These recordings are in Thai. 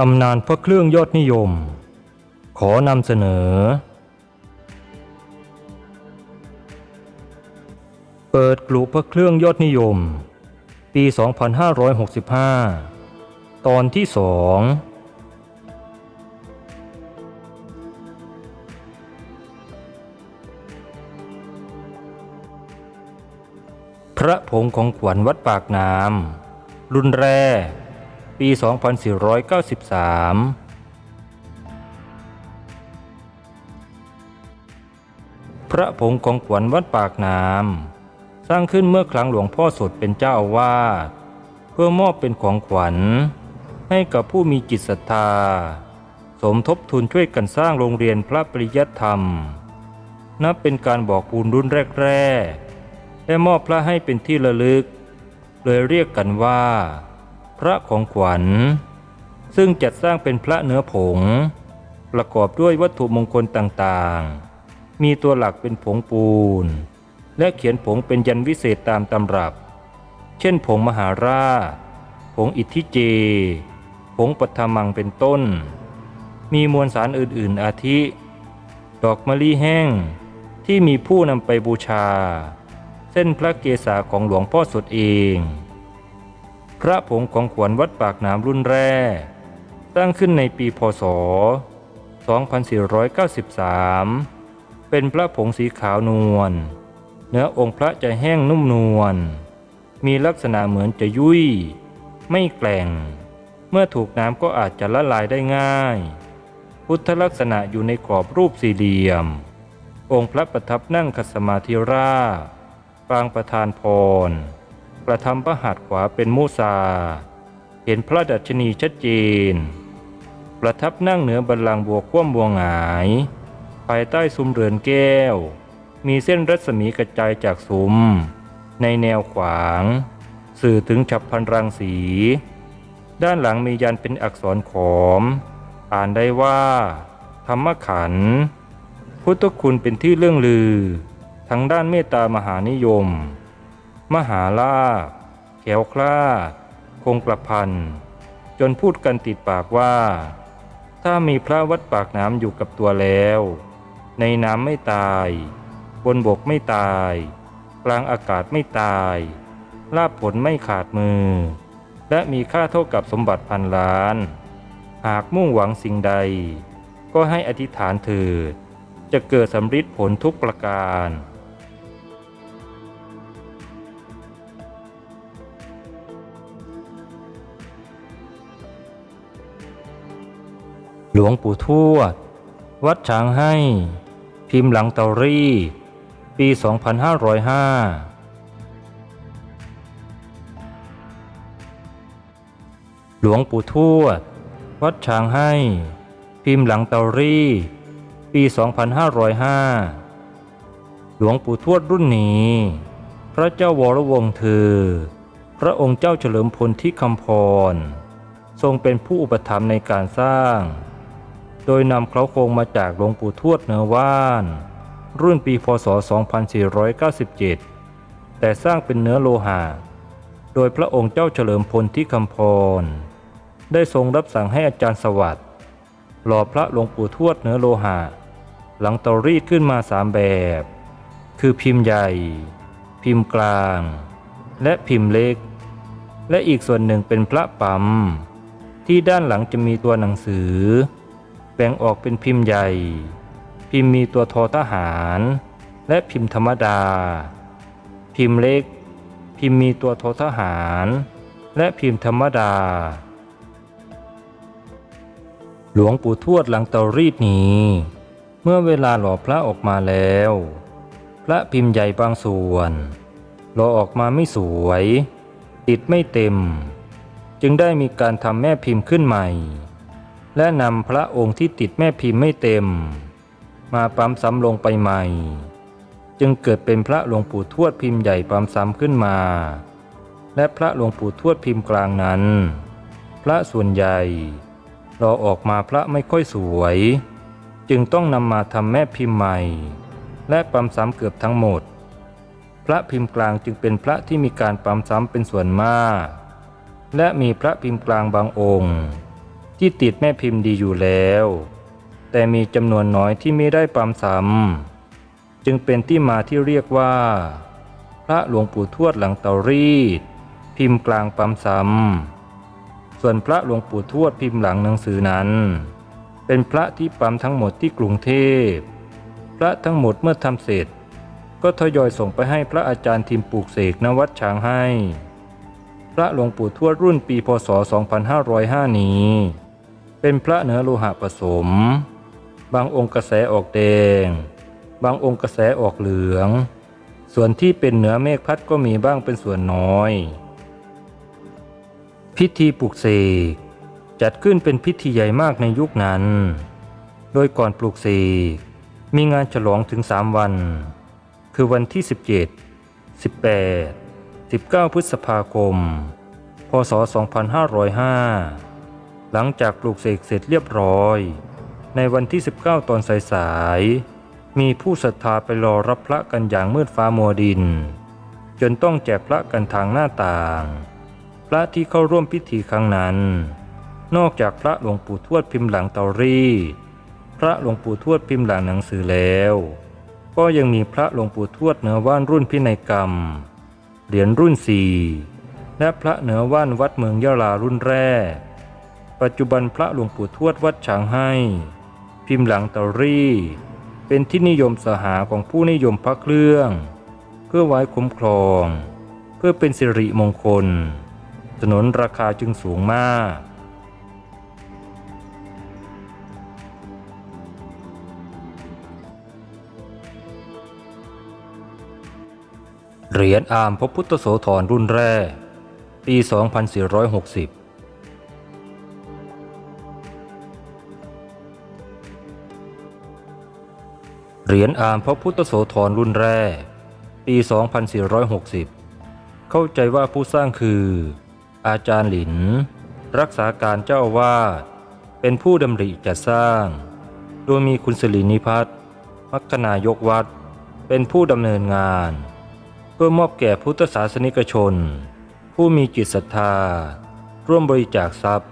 ตำนานพระเครื่องยอดนิยม ขอนำเสนอ เปิดกลุ่พระเครื่องยอดนิยม ปี 2565 ตอนที่สองพระผงของขวัญวัดปากน้ำ รุ่นแรก ปี 2493พระผงของขวัญวัดปากน้ำสร้างขึ้นเมื่อครั้งหลวงพ่อสดเป็นเจ้าอาวาสเพื่อมอบเป็นของขวัญ ให้กับผู้มีจิตศรัทธา สมทบทุนช่วยกันสร้างโรงเรียนพระปริยัติธรรม นับเป็นการบอกบุญรุ่นแรก ๆ และมอบพระให้เป็นที่ระลึก เลยเรียกกันว่า พระของขวัญ ซึ่งจัดสร้างเป็นพระเนื้อผง ประกอบด้วยวัตถุมงคลต่างๆ มีตัวหลักเป็นผงปูน และเขียนผงเป็นยันวิเศษตามตำรับ เช่นผงมหาราช ผงอิทธิเจ ผงปัทมังเป็นต้น มีมวลสารอื่นๆอาทิ ดอกมะลิแห้งที่มีผู้นำไปบูชา เส้นพระเกศาของหลวงพ่อสดเอง พระผงของขวัญวัดปากน้ำรุ่นแรก สร้างขึ้นในปีพศ 2493 เป็นพระผงสีขาวนวล เนื้อองค์พระจะแห้งนุ่มนวล มีลักษณะเหมือนจะยุ่ย ไม่แกล่ง เมื่อถูกน้ำก็อาจจะละลายได้ง่าย พุทธลักษณะอยู่ในกรอบรูปสี่เหลี่ยม องค์พระประทับนั่งคัสมาธิราบปางประธานพร ประทำพระหัตถ์ขวาเป็นมุสา เห็นพระดัชนีชัดเจน ประทับนั่งเหนือบัลลังก์บัวคว่ำบัวหงาย ภายใต้ซุ้มเรือนแก้ว มีเส้นรัศมีกระจายจากซุ้ม ในแนวขวาง สื่อถึงฉับพันรังสี ด้านหลังมียันเป็นอักษรขอม อ่านได้ว่า ธรรมขันธ์พุทธคุณเป็นที่เรื่องลือ ทั้งด้านเมตตามหานิยม มหาลาภแขวคลาดคงกระพัน จนพูดกันติดปากว่า ถ้ามีพระวัดปากน้ำอยู่กับตัวแล้ว ในน้ำไม่ตาย บนบกไม่ตาย กลางอากาศไม่ตาย ลาบผลไม่ขาดมือ และมีค่าเท่ากับสมบัติพันล้าน หากมุ่งหวังสิ่งใด ก็ให้อธิษฐานเถิดจะเกิดสำฤทธิ์ผลทุกประการ หลวงปู่ทวด วัดช้างให้ พิมพ์หลังเตารีดปี 2505หลวงปู่ทวด วัดช้างให้ พิมพ์หลังเตารีปี 2505 หลวงปู่ทวดรุ่นนี้ พระเจ้าวรวงศ์เธอพระองค์เจ้าเฉลิมพลที่คำพร ทรงเป็นผู้อุปถัมภ์ในการสร้าง โดยนำเคราโครงมาจากหลวงปู่ทวดเนื้อว่าน รุ่นปีพศ 2497 แต่สร้างเป็นเนื้อโลหะ โดยพระองค์เจ้าเฉลิมพลที่คำพร ได้ทรงรับสั่งให้อาจารย์สวัสดิ์หล่อพระหลวงปู่ทวดเนื้อโลหะ หลังเตารีดขึ้นมาสามแบบ คือพิมพ์ใหญ่ พิมพ์กลาง และพิมพ์เล็ก และอีกส่วนหนึ่งเป็นพระปั๊มที่ด้านหลังจะมีตัวหนังสือ แบ่งออกเป็นพิมพ์ใหญ่ พิมพ์มีตัวทอทหาร และพิมพ์ธรรมดา พิมพ์เล็ก พิมพ์มีตัวทอทหาร และพิมพ์ธรรมดา หลวงปู่ทวดหลังเตารีดนี้ เมื่อเวลาหล่อพระออกมาแล้ว พระพิมพ์ใหญ่บางส่วนหล่อออกมาไม่สวย ติดไม่เต็ม จึงได้มีการทำแม่พิมพ์ขึ้นใหม่ และนำพระองค์ที่ติดแม่พิมพ์ไม่เต็ม มาปั๊มซ้ำลงไปใหม่ จึงเกิดเป็นพระหลวงปู่ทวดพิมพ์ใหญ่ปั๊มซ้ำขึ้นมา และพระหลวงปู่ทวดพิมพ์กลางนั้น พระส่วนใหญ่รอออกมาพระไม่ค่อยสวย จึงต้องนำมาทำแม่พิมพ์ใหม่ และปั๊มซ้ำเกือบทั้งหมด พระพิมพ์กลางจึงเป็นพระที่มีการปั๊มซ้ำเป็นส่วนมาก และมีพระพิมพ์กลางบางองค์ ที่ติดแม่พิมพ์ดีอยู่แล้ว แต่มีจำนวนน้อยที่ไม่ได้ปั๊มซ้ำจึงเป็นที่มาที่เรียกว่า พระหลวงปู่ทวดหลังเตารีด พิมพ์กลางปั๊มซ้ำส่วนพระหลวงปู่ทวดพิมพ์หลังหนังสือนั้น เป็นพระที่ปั๊มทั้งหมดที่กรุงเทพ พระทั้งหมดเมื่อทำเสร็จ ก็ทยอยส่งไปให้พระอาจารย์ทิมปลูกเสกณวัดช้างให้ พระหลวงปู่ทวดรุ่นปีพศ 2505 นี้ เป็นพระเนื้อโลหะผสม บางองค์กระแสออกแดง บางองค์กระแสออกเหลือง ส่วนที่เป็นเหนือเมฆพัดก็มีบ้างเป็นส่วนน้อย พิธีปลูกเสกจัดขึ้นเป็นพิธีใหญ่มากในยุคนั้น โดยก่อนปลูกเสกมีงานฉลองถึง3วัน คือวันที่ 17 18 19 พฤษภาคม พศ 2505 หลังจากปลูกเสกเสร็จเรียบร้อย ในวันที่ 19 ตอนสายๆ มีผู้ศรัทธาไปรอรับพระกันอย่างมืดฟ้ามัวดิน จนต้องแจกพระกันทางหน้าต่าง พระที่เข้าร่วมพิธีครั้งนั้น นอกจากพระหลวงปู่ทวดพิมพ์หลังเตารีพระหลวงปู่ทวดพิมพ์หลังหนังสือแล้ว ก็ยังมีพระหลวงปู่ทวดเหนือว่านรุ่นพินัยกรรม เหรียญรุ่นสี่และพระเหนือว่านวัดเมืองยะลารุ่นแรก ปัจจุบันพระหลวงปู่ทวดวัดฉางให้ พิมพ์หลังตารีดเป็นที่นิยมสหาของผู้นิยมพระเครื่อง เพื่อไว้คุ้มครอง เพื่อเป็นสิริมงคลสนนราคาจึงสูงมาก เหรียญอามพระพุทธโสธรรุ่นแรก ปี 2460 เหรียญอามพระพุทธโสธรรุ่นแรก ปี 2460 เข้าใจว่าผู้สร้างคือ อาจารย์หลิน รักษาการเจ้าอาวาสเป็นผู้ดำริจัดสร้าง โดยมีคุณสิรินิพัฒน์มัคคนายกวัด เป็นผู้ดำเนินงาน เพื่อมอบแก่พุทธศาสนิกชน ผู้มีจิตศรัทธา ร่วมบริจาคทรัพย์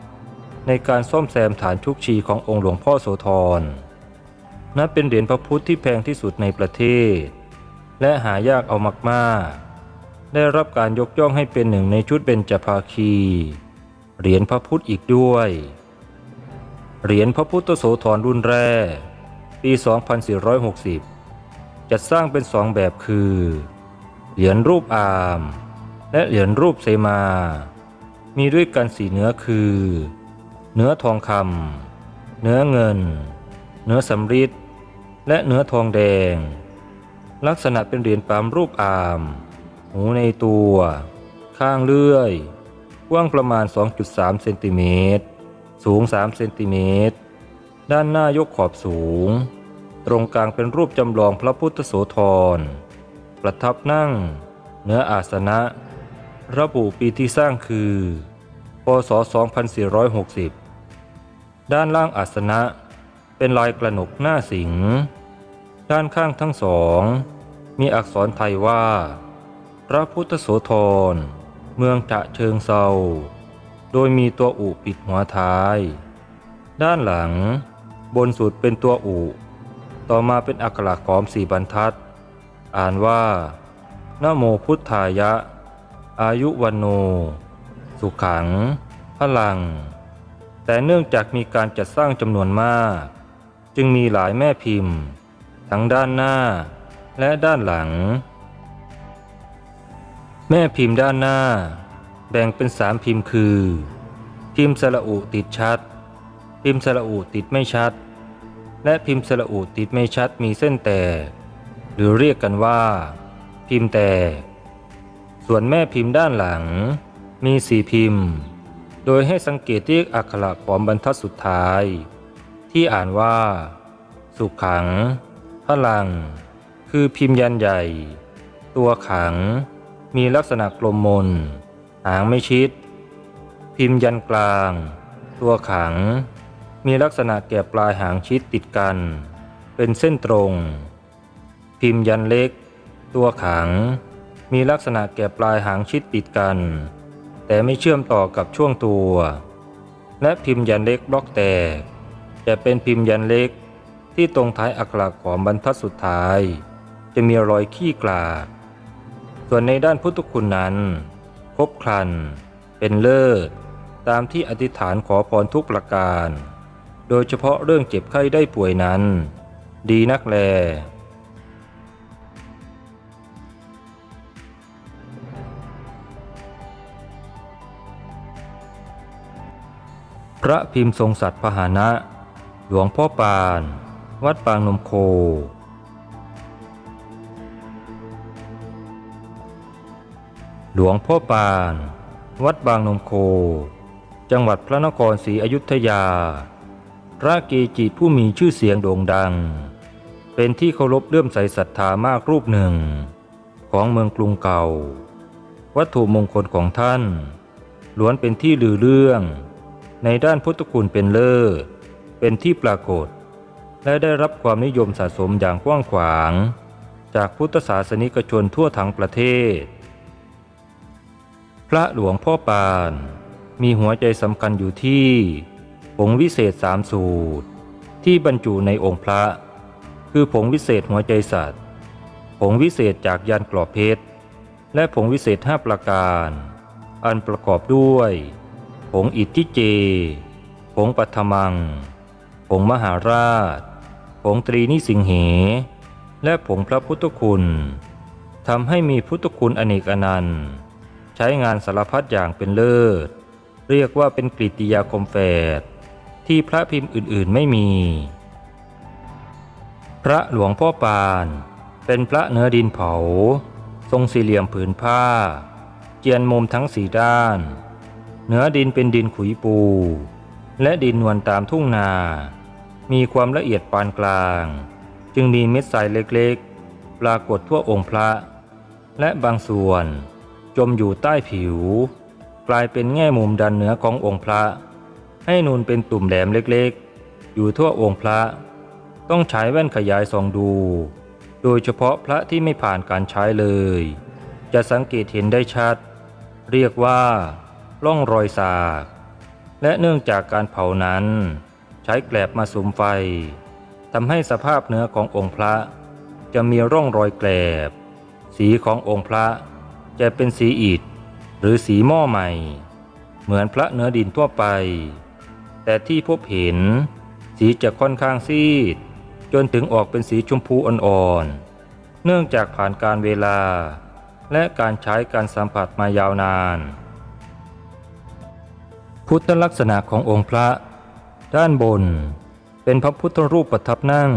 ในการซ่อมแซมฐานชุกชีขององค์หลวงพ่อโสธร นับเป็นเหรียญพระพุทธที่แพงที่สุดในประเทศ และหายากเอามากๆ ได้รับการยกย่องให้เป็นหนึ่งในชุดเบญจภาคี เหรียญพระพุทธอีกด้วย เหรียญพระพุทธโสธรรุ่นแรก ปี 2460 จัดสร้างเป็นสองแบบคือ เหรียญรูปอาม และเหรียญรูปเสมา มีด้วยกันสีเนื้อคือ เนื้อทองคำเนื้อเงิน เนื้อสำริด และเนื้อทองแดง ลักษณะเป็นเหรียญปามรูปอาม หูในตัว ข้างเลื่อย กว้างประมาณ 2.3 เซนติเมตร สูง 3 เซนติเมตร ด้านหน้ายกขอบสูง ตรงกลางเป็นรูปจำลองพระพุทธโสธร ประทับนั่ง เนื้ออาสนะ ระบุปีที่สร้างคือ พศ 2460 ด้านล่างอาสนะเป็นลายกระหนกหน้าสิงห์ ด้านข้างทั้งสอง มีอักษรไทยว่า พระพุทธโสธร เมืองฉะเชิงเซาโดยมีตัวอุปิดหัวท้าย ด้านหลัง บนสุดเป็นตัวอุ ต่อมาเป็นอักขระขอมสี่บรรทัด อ่านว่า นโมพุทธายะ อายุวันโน สุขัง พลัง แต่เนื่องจากมีการจัดสร้างจำนวนมาก จึงมีหลายแม่พิมพ์ ทั้งด้านหน้า และด้านหลัง แม่พิมพ์ด้านหน้า แบ่งเป็นสามพิมพ์คือ พิมพ์สระอุติดชัด พิมพ์สระอุติดไม่ชัด และพิมพ์สระอุติดไม่ชัดมีเส้นแตก หรือเรียกกันว่า พิมพ์แตก ส่วนแม่พิมพ์ด้านหลัง มีสี่พิมพ์ โดยให้สังเกตที่อักขระของบรรทัดสุดท้าย ที่อ่านว่าสุขขัง พลัง คือพิมพ์ยันใหญ่ ตัวขัง มีลักษณะกลมมน หางไม่ชิด พิมพ์ยันกลาง ตัวขัง มีลักษณะแก่ปลายหางชิดติดกัน เป็นเส้นตรง พิมพ์ยันเล็ก ตัวขัง มีลักษณะแก่ปลายหางชิดติดกัน แต่ไม่เชื่อมต่อกับช่วงตัว และพิมพ์ยันเล็กบล็อกแตกจะเป็นพิมพ์ยันเล็ก ที่ตรงท้ายอักขระของบรรทัดสุดท้าย จะมีรอยขี้กลาส่วนในด้านพุทธคุณนั้นครบครัน เป็นเลิศ ตามที่อธิษฐานขอพรทุกประการ โดยเฉพาะเรื่องเจ็บไข้ได้ป่วยนั้น ดีนักแล พระพิมพ์ทรงสัตว์พหานะ หลวงพ่อปาน วัดปางนมโค หลวงพ่อปาน วัดบางนมโค จังหวัดพระนครศรีอยุธยา พระเกจิผู้มีชื่อเสียงโด่งดัง เป็นที่เคารพเลื่อมใสศรัทธามากรูปหนึ่ง ของเมืองกรุงเก่า วัตถุมงคลของท่าน ล้วนเป็นที่ลือเรื่อง ในด้านพุทธคุณเป็นเลิศเป็นที่ปรากฏ และได้รับความนิยมสะสมอย่างกว้างขวาง จากพุทธศาสนิกชนทั่วทั้งประเทศ พระหลวงพ่อปาน มีหัวใจสำคัญอยู่ที่ผงวิเศษสามสูตร ที่บรรจุในองค์พระ คือผงวิเศษหัวใจสัตว์ผงวิเศษจากยันกรอบเพชร และผงวิเศษห้าประการ อันประกอบด้วย ผงอิทธิเจ ผงปัทมัง ผงมหาราช ผงตรีนิสิงเห และผงพระพุทธคุณทำให้มีพุทธคุณอเนกอนันต์ใช้งานสารพัดอย่างเป็นเลิศ เรียกว่าเป็นกริติยาคมแฝดที่พระพิมพ์อื่นๆไม่มี พระหลวงพ่อปาน เป็นพระเนื้อดินเผา ทรงสี่เหลี่ยมผืนผ้า เจียนมุมทั้งสี่ด้าน เนื้อดินเป็นดินขุยปู และดินนวลตามทุ่งนา มีความละเอียดปานกลาง จึงมีเม็ดทรายเล็กๆ ปรากฏทั่วองค์พระ และบางส่วนจมอยู่ใต้ผิว กลายเป็นแง่มุมดันเหนือขององค์พระ ให้นูนเป็นตุ่มแหลมเล็กๆ อยู่ทั่วองค์พระ ต้องใช้แว่นขยายส่องดู โดยเฉพาะพระที่ไม่ผ่านการใช้เลย จะสังเกตเห็นได้ชัด เรียกว่า ร่องรอยสาก และเนื่องจากการเผานั้น ใช้แกลบมาสุมไฟทำให้สภาพเนื้อขององค์พระ จะมีร่องรอยแกลบ สีขององค์พระจะเป็นสีอิฐหรือสีหม้อใหม่ เหมือนพระเนื้อดินทั่วไป แต่ที่พบเห็น สีจะค่อนข้างซีด จนถึงออกเป็นสีชมพูอ่อนๆ เนื่องจากผ่านการเวลา และการใช้การสัมผัสมายาวนาน พุทธลักษณะขององค์พระ ด้านบน เป็นพระพุทธรูปประทับนั่ง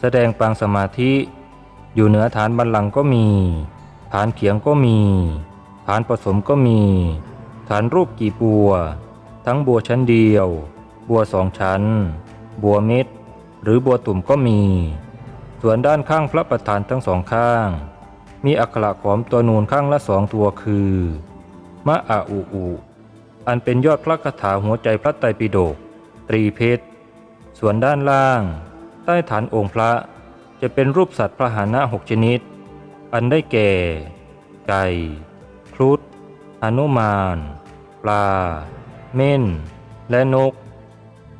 แสดงปางสมาธิ อยู่เหนือฐานบัลลังก์ก็มี ฐานเขียงก็มี ฐานผสมก็มี ฐานรูปกี่บัว ทั้งบัวชั้นเดียว บัวสองชั้น บัวเม็ด หรือบัวตุ่มก็มี ส่วนด้านข้างพระประธานทั้งสองข้าง มีอักขระขอมตัวนูนข้างละสองตัวคือมะอาอุอุอันเป็นยอดพระคาถาหัวใจพระไตรปิฎก ตรีเพชร ส่วนด้านล่าง ใต้ฐานองค์พระจะเป็นรูปสัตว์พระหานะหกชนิด อันได้แก่ ไก่ ครุฑหนุมาน ปลา เม่น และนก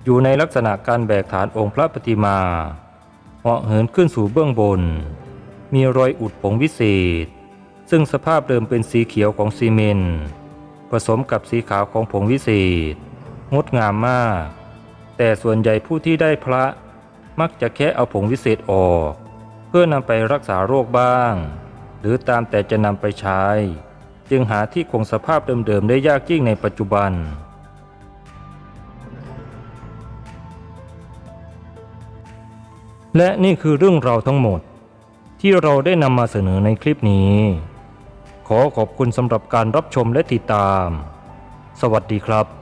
อยู่ในลักษณะการแบกฐานองค์พระปฏิมาเหาะเหินขึ้นสู่เบื้องบน มีรอยอุดผงวิเศษ ซึ่งสภาพเดิมเป็นสีเขียวของซีเมนต์ผสมกับสีขาวของผงวิเศษ งดงามมาก แต่ส่วนใหญ่ผู้ที่ได้พระมักจะแค่เอาผงวิเศษออก เพื่อนำไปรักษาโรคบ้าง หรือตามแต่จะนำไปใช้ จึงหาที่คงสภาพเดิมๆได้ยากยิ่งในปัจจุบัน และนี่คือเรื่องราวทั้งหมด ที่เราได้นำมาเสนอในคลิปนี้ ขอขอบคุณสำหรับการรับชมและติดตาม สวัสดีครับ